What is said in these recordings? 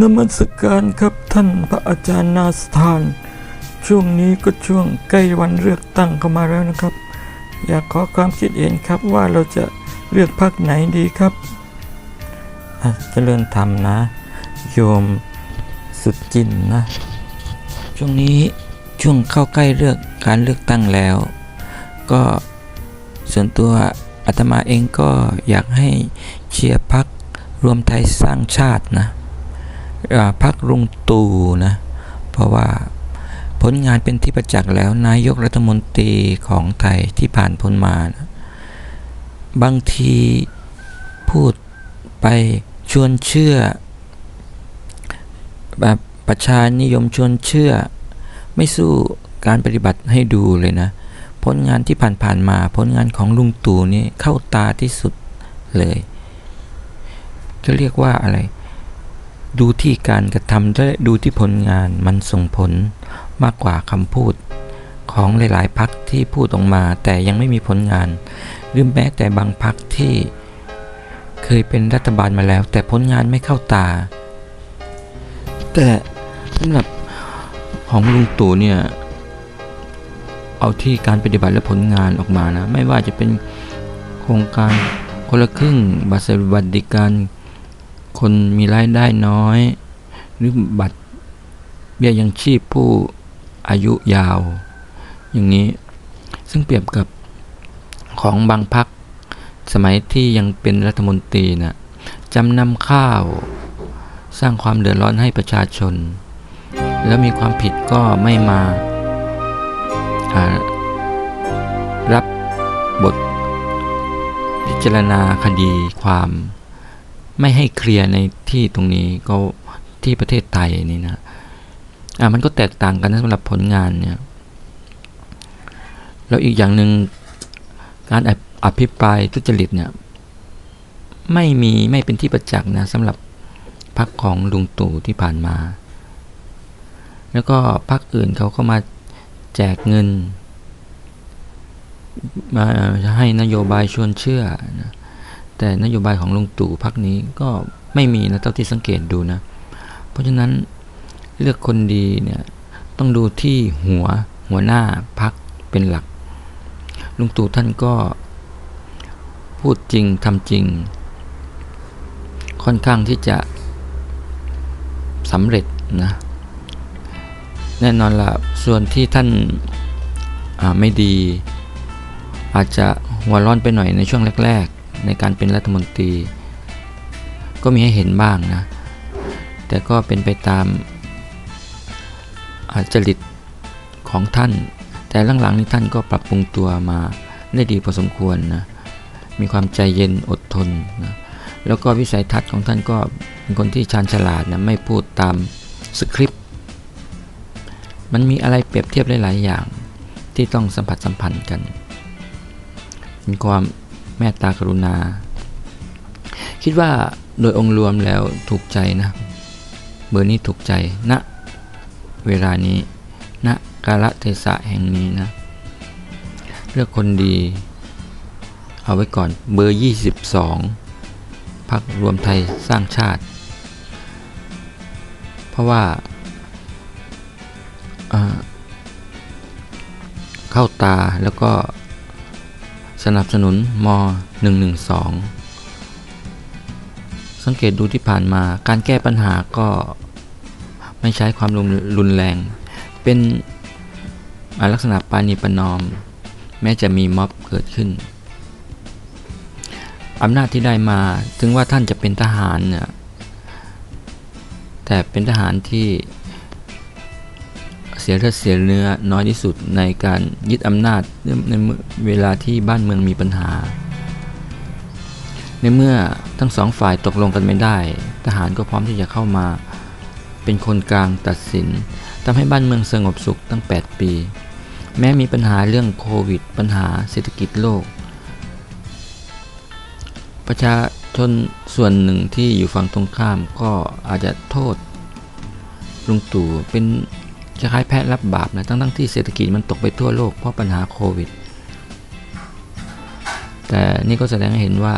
นมัสการครับท่านพระอาจารย์นาสถาน ช่วงนี้ก็ช่วงใกล้วันเลือกตั้งเข้ามาแล้วนะครับ อยากขอความคิดเห็นครับว่าเราจะเลือกพรรคไหนดีครับอะเจริญธรรมนะ โยมสุดจินนะ ช่วงนี้ช่วงเข้าใกล้เลือกการเลือกตั้งแล้ว ก็ส่วนตัวอาตมาเองก็อยากให้เชียร์พักรวมไทยสร้างชาตินะ พักลุงตู่นะ เพราะว่าผลงานเป็นที่ประจักษ์แล้วนายกรัฐมนตรีของไทยที่ผ่านพ้นมานะบางทีพูดไปชวนเชื่อ แบบประชานิยมชวนเชื่อ ไม่สู้การปฏิบัติให้ดูเลยนะ ผลงานที่ผ่านๆมาผลงานของลุงตู่นี่เข้าตาที่สุดเลยจะเรียกว่าอะไร ดูที่การกระทำและดูที่ผลงานมันส่งผลมากกว่าคำพูด ของหลาย ๆพักที่พูดออกมาแต่ยังไม่มีผลงาน หรือแม้แต่บางพักที่ เคยเป็นรัฐบาลมาแล้ว แต่ผลงานไม่เข้าตา แต่สำหรับของลุงตู่เนี่ยเอาที่การปฏิบัติและผลงานออกมานะ ไม่ว่าจะเป็นโครงการคนละครึ่งบัตรสวัสดิการ คนมีรายได้น้อย หรือบัตรเบี้ยยังชีพผู้อายุยาว อย่างนี้ ซึ่งเปรียบกับของบางพัก สมัยที่ยังเป็นรัฐมนตรีนะจำนำข้าว สร้างความเดือดร้อนให้ประชาชน แล้วมีความผิดก็ไม่มาารับบทพิจารณาคดีความ ไม่ให้เคลียร์ในที่ตรงนี้ก็ที่ประเทศไทยนี่นะอ่ามันก็แตกต่างกันนะสำหรับผลงานเนี่ยแล้วอีกอย่างหนึ่งการออภิปรายทุจริตเนี่ยไม่มีไม่เป็นที่ประจักษ์นะสำหรับพรรคของลุงตู่ที่ผ่านมา แล้วก็พรรคอื่นเขาก็มาแจกเงินมาให้นโยบายชวนเชื่อนะ แต่นโยบายของลุงตู่พักนี้ก็ไม่มีนะเท่าที่สังเกตดูนะ เพราะฉะนั้นเลือกคนดีเนี่ยต้องดูที่หัวหัวหน้าพักเป็นหลัก ลุงตู่ท่านก็พูดจริงทำจริง ค่อนข้างที่จะสำเร็จนะแน่นอนละส่วนที่ท่านไม่ดี อาจจะหัวร้อนไปหน่อยในช่วงแรก ในการเป็นรัฐมนตรี ก็มีให้เห็นบ้างนะ แต่ก็เป็นไปตามจริตของท่าน แต่หลังๆนี้ท่านก็ปรับปรุงตัวมาได้ดีพอสมควรนะ มีความใจเย็นอดทนนะแล้วก็วิสัยทัศน์ของท่านก็เป็นคนที่ชาญฉลาดนะไม่พูดตามสคริปต์ มันมีอะไรเปรียบเทียบหลายๆอย่างที่ต้องสัมผัสสัมพันธ์กัน มีความ เมตตากรุณา คิดว่าโดยองค์รวมแล้วถูกใจนะ เบอร์นี้ถูกใจณนะเวลานี้ณนะกาลเทศะแห่งนี้นะ เลือกคนดี เอาไว้ก่อนเบอร์ 22พักรวมไทยสร้างชาติ เพราะว่าเข้าตาแล้วก็ สนับสนุนม 112 สังเกตดูที่ผ่านมาการแก้ปัญหาก็ไม่ใช้ความรุนแรง เป็นลักษณะปานีประนอม แม้จะมีม็อบเกิดขึ้นอำนาจที่ได้มาถึงว่าท่านจะเป็นทหารเนี่ยแต่เป็นทหารที่ สียเลือดเสียเนื้อน้อยที่สุดในการยึดอำนาจในเวลาที่บ้านเมืองมีปัญหา ในเมื่อทั้งสองฝ่ายตกลงกันไม่ได้ ทหารก็พร้อมที่จะเข้ามา เป็นคนกลางตัดสินทำให้บ้านเมืองสงบสุขตั้ง 8 ปี แม้มีปัญหาเรื่องโควิด ปัญหาเศรษฐกิจโลก ประชาชนส่วนหนึ่งที่อยู่ฝั่งตรงข้ามก็อาจจะโทษลุงตู่เป็น คล้ายๆแพะรับบาปนะทั้งทั้งที่เศรษฐกิจมันตกไปทั่วโลกเพราะปัญหาโควิด แต่นี่ก็แสดงให้เห็นว่า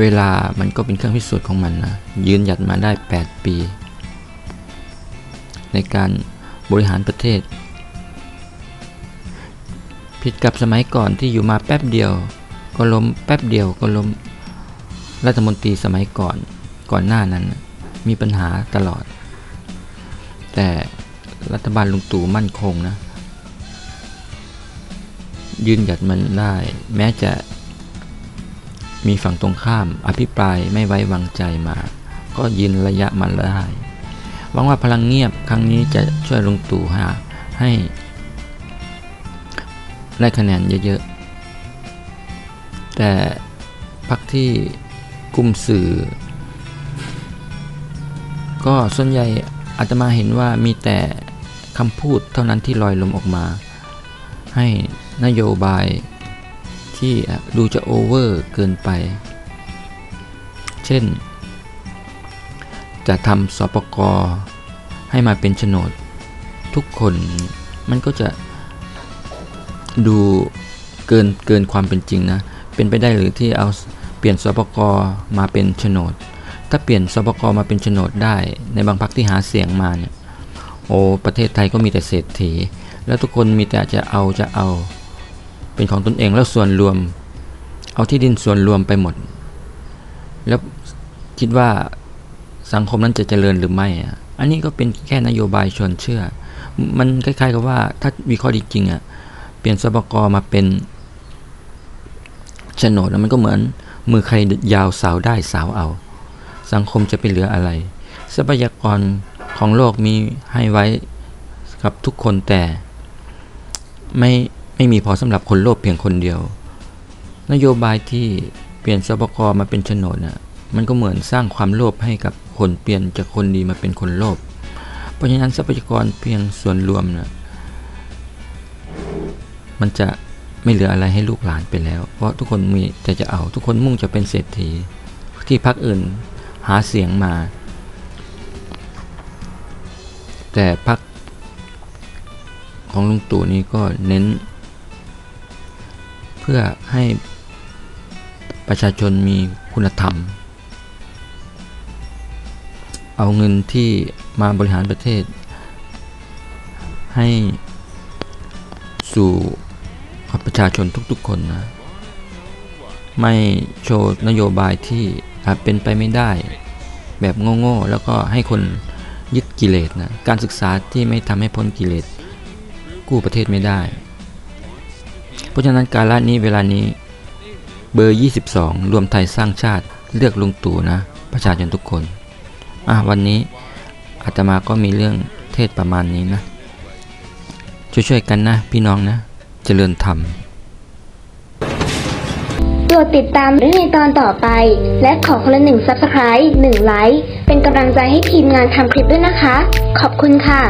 เวลามันก็เป็นเครื่องพิสูจน์ของมันนะยืนหยัดมาได้ 8 ปี ในการบริหารประเทศ ผิดกับสมัยก่อนที่อยู่มาแป๊บเดียว ก็ล้มแป๊บเดียวก็ล้มรัฐมนตรีสมัยก่อนก่อนหน้านั้น มีปัญหาตลอด แต่รัฐบาลลุงตู่มั่นคงนะ ยืนหยัดมันได้ แม้จะมีฝั่งตรงข้ามอภิปรายไม่ไว้วางใจมา ก็ยืนระยะมันได้หวังว่าพลังเงียบครั้งนี้จะช่วยลุงตู่หาให้ได้คะแนนเยอะๆ แต่พักที่กลุ่มสื่อ ก็ส่วนใหญ่ อาตมาเห็นว่ามีแต่คำพูดเท่านั้นที่ลอยลมออกมา ให้นโยบายที่ดูจะโอเวอร์เกินไป เช่น จะทำสปกให้มาเป็นโฉนดทุกคนมันก็จะดูเกินเกินความเป็นจริงนะ เป็นไปได้หรือที่เอาเปลี่ยนสปกมาเป็นโฉนด ถ้าเปลี่ยนสปกมาเป็นโฉนดได้ในบางพักที่หาเสียงมาเนี่ยโอ้ประเทศไทยก็มีแต่เศรษฐี แล้วทุกคนมีแต่จะเอาจะเอา เป็นของตนเองแล้วส่วนรวม เอาที่ดินส่วนรวมไปหมด แล้วคิดว่าสังคมนั้นจะเจริญหรือไม่อะอันนี้ก็เป็นแค่นโยบายชวนเชื่อ มันคล้ายๆกับว่าถ้าวิเคราะห์จริงๆอะเปลี่ยนสปกมาเป็นโฉนดแล้วมันก็เหมือนมือใครยาวสาวได้สาวเอา สังคมจะไปเหลืออะไร ทรัพยากรของโลกมีให้ไว้กับทุกคนแต่ไม่ไม่มีพอสำหรับคนโลภเพียงคนเดียว นโยบายที่เปลี่ยนสปกรมาเป็นโฉนดน่ะมันก็เหมือนสร้างความโลภให้กับคนเปลี่ยนจากคนดีมาเป็นคนโลภเพราะฉะนั้นทรัพยากรเพียงส่วนรวมน่ะมันจะไม่เหลืออะไรให้ลูกหลานไปแล้ว เพราะทุกคนมีแต่จะเอาทุกคนมุ่งจะเป็นเศรษฐีที่พักอื่น หาเสียงมา แต่พักของลุงตู่นี้ก็เน้น เพื่อให้ประชาชนมีคุณธรรม เอาเงินที่มาบริหารประเทศ ให้สู่ประชาชนทุกๆคนนะ ไม่โชว์นโยบายที่ อาจเป็นไปไม่ได้ แบบโง่ๆแล้วก็ให้คนยึดกิเลสนะการศึกษาที่ไม่ทำให้พ้นกิเลสกู้ประเทศไม่ได้ เพราะฉะนั้นการละนี้เวลานี้เบอร์ 22 รวมไทยสร้างชาติเลือกลุงตู่นะ ประชาชนทุกคน อะ วันนี้อาตมาก็มีเรื่องเทศประมาณนี้นะ ช่วยๆกันนะ พี่น้องนะ เจริญธรรม ดติดตามได้ในตอนต่อไป และขอคนละหนึ่ง Subscribe หนึ่งไลค์เป็นกำลังใจให้ทีมงานทำคลิปด้วยนะคะ ขอบคุณค่ะ